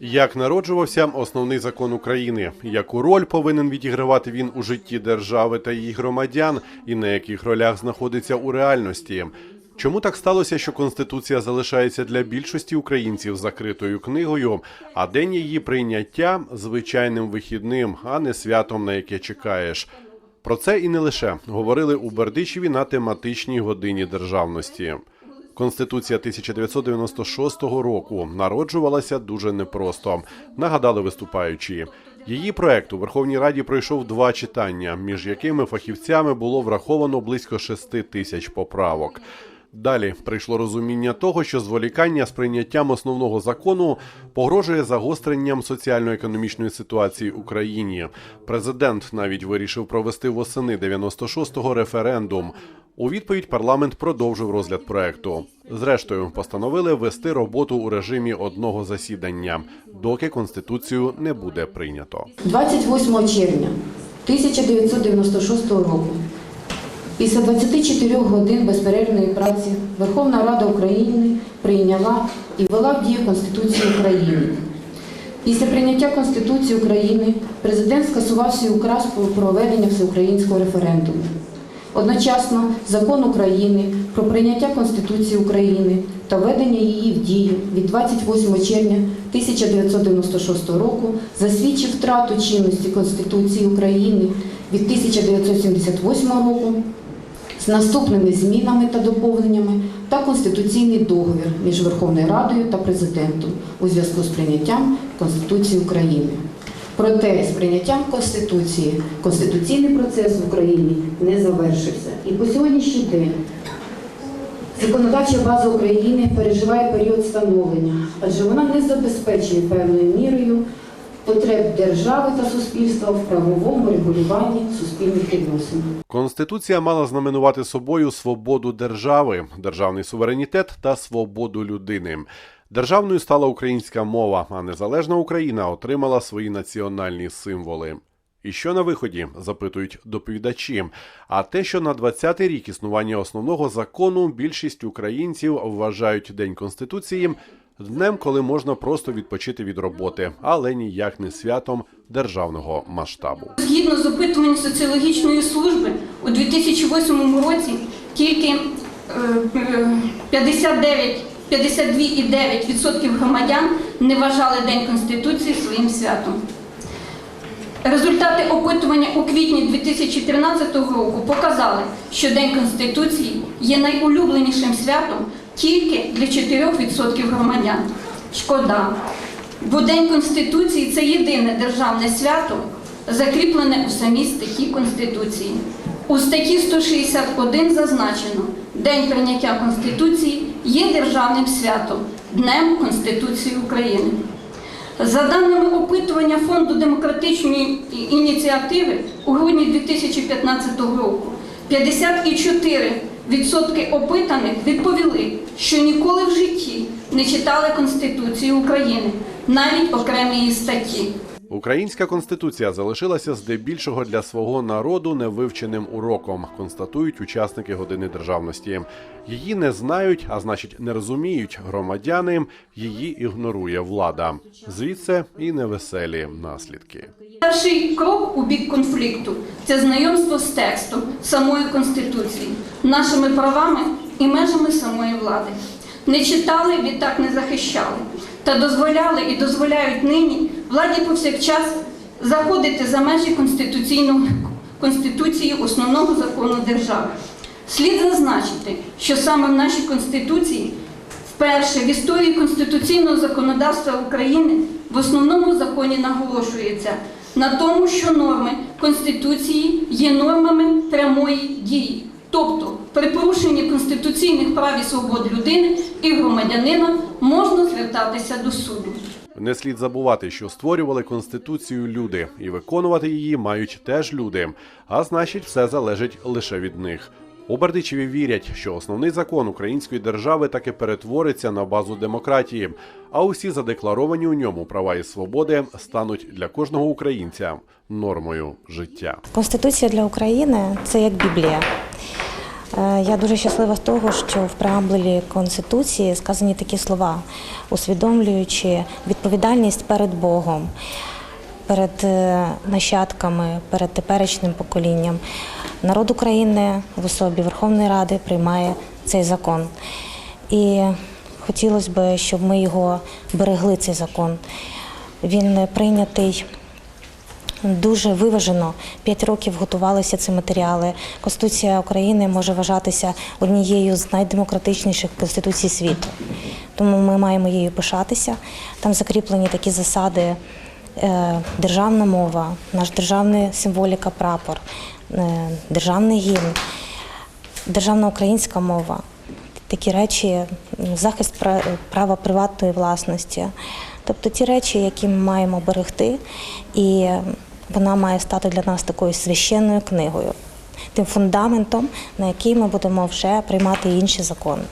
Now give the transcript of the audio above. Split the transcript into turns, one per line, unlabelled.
Як народжувався основний закон України, яку роль повинен відігравати він у житті держави та її громадян, і на яких ролях знаходиться у реальності? Чому так сталося, що конституція залишається для більшості українців закритою книгою, а день її прийняття звичайним вихідним, а не святом, на яке чекаєш? Про це і не лише говорили у Бердичеві на тематичній годині державності. Конституція 1996 року народжувалася дуже непросто. Нагадали виступаючі. Її проект у Верховній Раді пройшов два читання, між якими фахівцями було враховано близько шести тисяч поправок. Далі прийшло розуміння того, що зволікання з прийняттям основного закону погрожує загостренням соціально-економічної ситуації Україні. Президент навіть вирішив провести восени 96-го референдум. У відповідь парламент продовжив розгляд проекту. Зрештою, постановили вести роботу у режимі одного засідання, доки конституцію не буде прийнято.
28 червня 1996 року, після 24 годин безперервної праці, Верховна Рада України прийняла і ввела в дію Конституцію України. Після прийняття Конституції України президент скасував свій указ про проведення всеукраїнського референдуму. Одночасно закон України про прийняття Конституції України та введення її в дію від 28 червня 1996 року засвідчив втрату чинності Конституції України від 1978 року з наступними змінами та доповненнями та конституційний договір між Верховною Радою та президентом у зв'язку з прийняттям Конституції України. Проте з прийняттям Конституції конституційний процес в Україні не завершився. І по сьогоднішній день законодавча база України переживає період становлення, адже вона не забезпечує певною мірою потреб держави та суспільства в правовому регулюванні суспільних відносин.
Конституція мала знаменувати собою свободу держави, державний суверенітет та свободу людини. Державною стала українська мова, а незалежна Україна отримала свої національні символи. І що на виході запитують доповідачі. А те, що на 20-й рік існування основного закону більшість українців вважають День Конституції днем, коли можна просто відпочити від роботи, але ніяк не святом державного масштабу.
Згідно з опитуванням соціологічної служби, у 2008 році тільки е, 59 52,9% громадян не вважали День Конституції своїм святом. Результати опитування у квітні 2013 року показали, що День Конституції є найулюбленішим святом тільки для 4% громадян. Шкода. Бо День Конституції це єдине державне свято, закріплене у самій статті Конституції. У статті 161 зазначено, День прийняття Конституції є державним святом, Днем Конституції України. За даними опитування Фонду демократичної ініціативи у грудні 2015 року, 54% опитаних відповіли, що ніколи в житті не читали Конституцію України, навіть окремі її статті.
Українська конституція залишилася здебільшого для свого народу невивченим уроком, констатують учасники години державності. Її не знають, а значить, не розуміють громадяни. Її ігнорує влада. Звідси і невеселі наслідки.
Перший крок у бік конфлікту це знайомство з текстом самої Конституції, нашими правами і межами самої влади. Не читали, відтак не захищали. Та дозволяли і дозволяють нині владі повсякчас заходити за межі Конституції основного закону держави. Слід зазначити, що саме в нашій Конституції вперше в історії конституційного законодавства України в основному законі наголошується на тому, що норми Конституції є нормами прямої дії. Тобто при порушенні конституційних прав і свобод людини і громадянина можна звертатися до суду.
Не слід забувати, що створювали конституцію люди, і виконувати її мають теж люди. А значить, все залежить лише від них. У Бердичеві вірять, що основний закон української держави таки перетвориться на базу демократії, а усі задекларовані у ньому права і свободи стануть для кожного українця нормою життя.
Конституція для України це як Біблія. Е, Я дуже щаслива з того, що в преамбулі Конституції сказані такі слова, усвідомлюючи відповідальність перед Богом, перед е, нащадками, перед теперішнім поколінням. Народ України в особі Верховної Ради приймає цей закон. І хотілося б, щоб ми його берегли, цей закон. Він прийнятий Дуже виважено. П'ять років готувалися ці матеріали. Конституція України може вважатися однією з найдемократичніших конституцій світу. Тому ми маємо її пишатися. Там закріплені такі засади: е, державна мова, наш державний символіка, прапор, е, державний гімн, державна українська мова. Такі речі, захист пра- права приватної власності. Тобто ті речі, які ми маємо берегти, і вона має стати для нас такою священною книгою, тим фундаментом, на який ми будемо вже приймати інші закони.